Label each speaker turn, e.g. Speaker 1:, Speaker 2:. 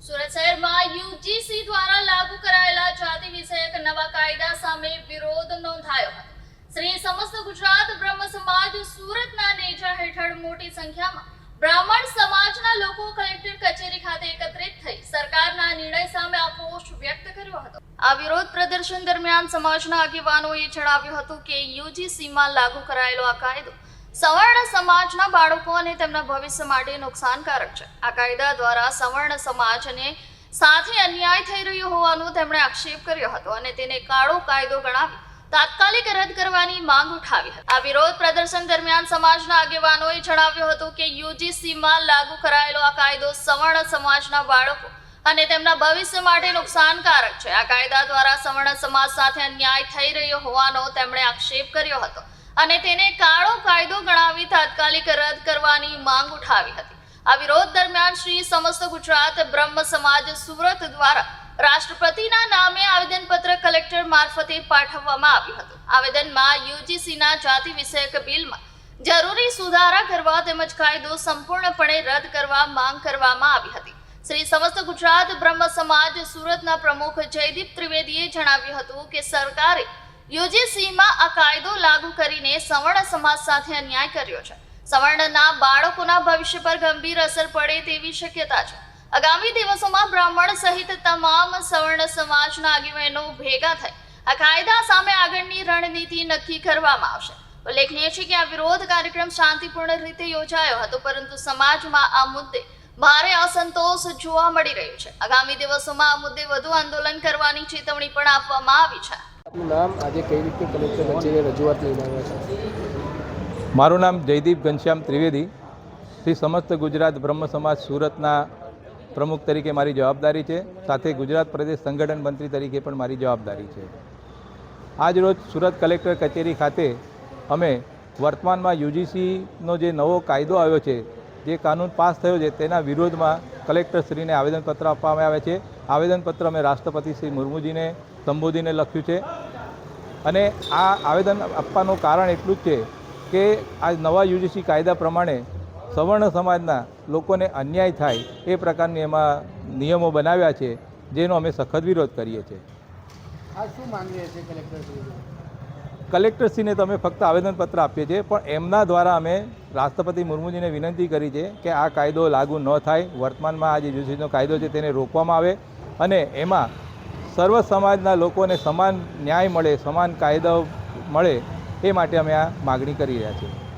Speaker 1: સુરત શહેરમાં યુજીસી દ્વારા લાગુ કરાયેલા જાતિ વિષયક નવા કાયદા સામે વિરોધ નોંધાયો હતો. શ્રી સમસ્ત ગુજરાત બ્રહ્મ સમાજ સુરતના નેજા હેઠળ મોટી સંખ્યામાં બ્રાહ્મણ સમાજના લોકો કલેક્ટર કચેરી ખાતે એકત્રિત થઈ સરકારના નિર્ણય સામે આક્રોશ વ્યક્ત કર્યો હતો. આ વિરોધ પ્રદર્શન દરમિયાન સમાજના આગેવાનોએ જણાવ્યું હતું કે યુજીસીમાં લાગુ કરાયેલો આ કાયદો સવર્ણ સમાજના બાળકો અને તેમના ભવિષ્ય માટે નુકસાનકારક છે. આ કાયદા દ્વારા સવર્ણ સમાજને સાથે અન્યાય થઈ રહ્યો હોવાનું તેમણે આક્ષેપ કર્યો હતો અને તેને કાળો કાયદો ગણાવી તાત્કાલિક રદ કરવાની માંગ ઉઠાવી હતી. આ વિરોધ પ્રદર્શન દરમિયાન સમાજના આગેવાનોએ જણાવ્યું હતું કે યુજીસીમાં લાગુ કરાયેલો આ કાયદો સવર્ણ સમાજના બાળકો અને તેમના ભવિષ્ય માટે નુકસાનકારક છે. આ કાયદા દ્વારા સવર્ણ સમાજ સાથે અન્યાય થઈ રહ્યો હોવાનો તેમણે આક્ષેપ કર્યો હતો. અને તેને કાળો કાયદો ગણાવી તાત્કાલિક રદ કરવાની માંગ ઉઠાવી હતી. આ વિરોધ દરમિયાન શ્રી સમસ્ત ગુજરાત બ્રહ્મ સમાજ સુરત દ્વારા રાષ્ટ્રપતિના નામે આવેદનપત્ર કલેક્ટર મારફતે પાઠવવામાં આવ્યું હતું. આવેદનમાં યુજીસીના જાતિ વિષયક બિલમાં જરૂરી સુધારા કરવા તેમજ કાયદો સંપૂર્ણપણે રદ કરવા માંગ કરવામાં આવી હતી. શ્રી સમસ્ત ગુજરાત બ્રહ્મ સમાજ સુરતના પ્રમુખ જયદીપ ત્રિવેદીએ જણાવ્યું હતું કે સરકારે યુજીસીમાં આ કાયદો લાગુ કરીને સવર્ણ સમાજ સાથે અન્યાય કર્યો છે. સવર્ણના બાળકોના ભવિષ્ય પર ગંભીર અસર પડે તેવી શક્યતા છે. આગામી દિવસોમાં બ્રાહ્મણ સહિત તમામ સવર્ણ સમાજના આગેવાનો ભેગા થઈ આ કાયદા સામે આગળની રણનીતિ નક્કી કરવામાં આવશે. ઉલ્લેખનીય છે કે આ વિરોધ કાર્યક્રમ શાંતિપૂર્ણ રીતે યોજાયો હતો, પરંતુ સમાજમાં આ મુદ્દે ભારે અસંતોષ જોવા મળી રહ્યો છે. આગામી દિવસોમાં આ મુદ્દે વધુ આંદોલન કરવાની ચેતવણી પણ આપવામાં આવી છે.
Speaker 2: નામ? આજે કઈ રીતે કલેક્ટર કચેરીએ રજૂઆત લઈને આવ્યા છે?
Speaker 3: મારું નામ જયદીપ ઘનશ્યામ ત્રિવેદી. શ્રી સમસ્ત ગુજરાત બ્રહ્મ સમાજ સુરતના પ્રમુખ તરીકે મારી જવાબદારી છે. સાથે ગુજરાત પ્રદેશ સંગઠન મંત્રી તરીકે પણ મારી જવાબદારી છે. આજ રોજ સુરત કલેક્ટર કચેરી ખાતે અમે વર્તમાનમાં યુજીસીનો જે નવો કાયદો આવ્યો છે, જે કાનૂન પાસ થયો છે, તેના વિરોધમાં કલેક્ટરશ્રીને આવેદનપત્ર આપવામાં આવે છે. આવેદનપત્ર અમે રાષ્ટ્રપતિ શ્રી મુર્મુજીને સંબોધીને લખ્યું છે. અને આ આવેદન આપવાનું કારણ એટલું જ છે કે આ નવા યુજીસી કાયદા પ્રમાણે સવર્ણ સમાજના લોકોને અન્યાય થાય એ પ્રકારની એમાં નિયમો બનાવ્યા છે જેનો અમે સખત વિરોધ કરીએ છીએ.
Speaker 2: આ શું માંગીએ છે કલેક્ટર
Speaker 3: કલેક્ટરશ્રીને તો અમે ફક્ત આવેદનપત્ર આપીએ છીએ પણ એમના દ્વારા અમે રાષ્ટ્રપતિ મુર્મુજીને વિનંતી કરી છે કે આ કાયદો લાગુ ન થાય. વર્તમાનમાં આ જે યુજીસીનો કાયદો છે તેને રોકવામાં આવે અને એમાં સર્વ સમાજના લોકોને સમાન ન્યાય મળે, સમાન કાયદો મળે એ માટે અમે આ માગણી કરી રહ્યા છીએ.